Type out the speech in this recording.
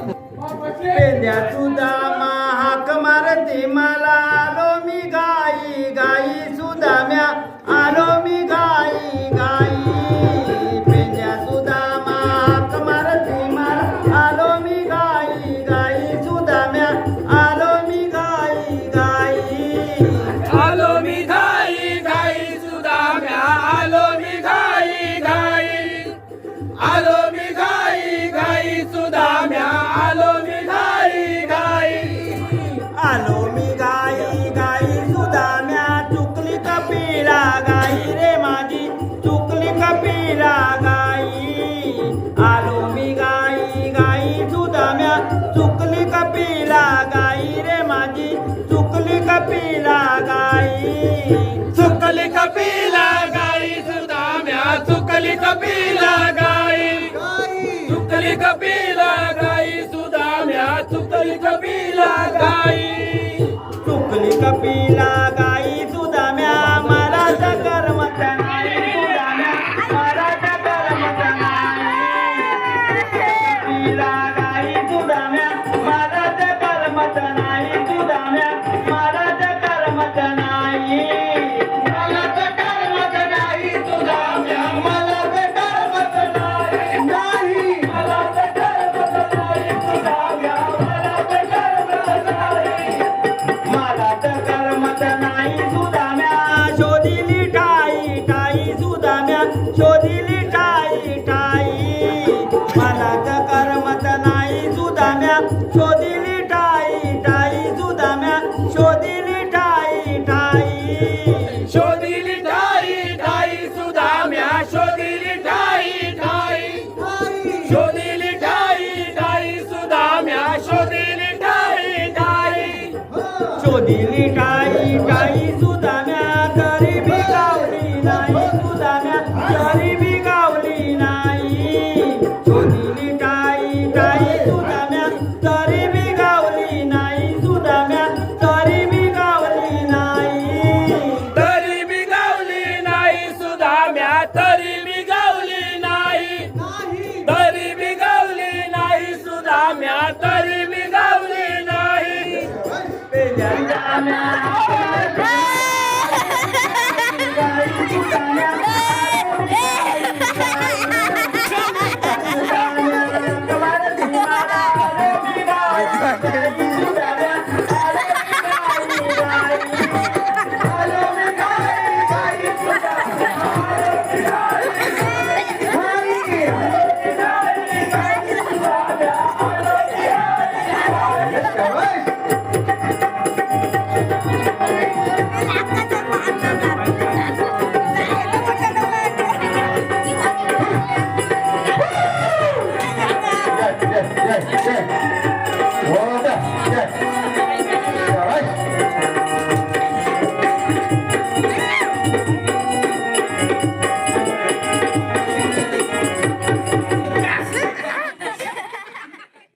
पेंद्या तुझा महाक मारते मला. तुकली कपिला गाई. तुकली कपिला गाई सुदाम्या तुकली कपिला गाई. तुकली कपिला गाई. जुदाम्या शोधिली टाई टाई जुदाम्या शोधिली टाई टाई. शोधिली टाई टाई सुदाम्या शोधिली टाई टाई. शोधिली टाई टाई सुदाम्या शोधिली टाई टाई. शोधिली टाई टाई सुदा तरी मी नाही. तरी बिघावली नाही. सुद्धा म्या तरी मी नाही.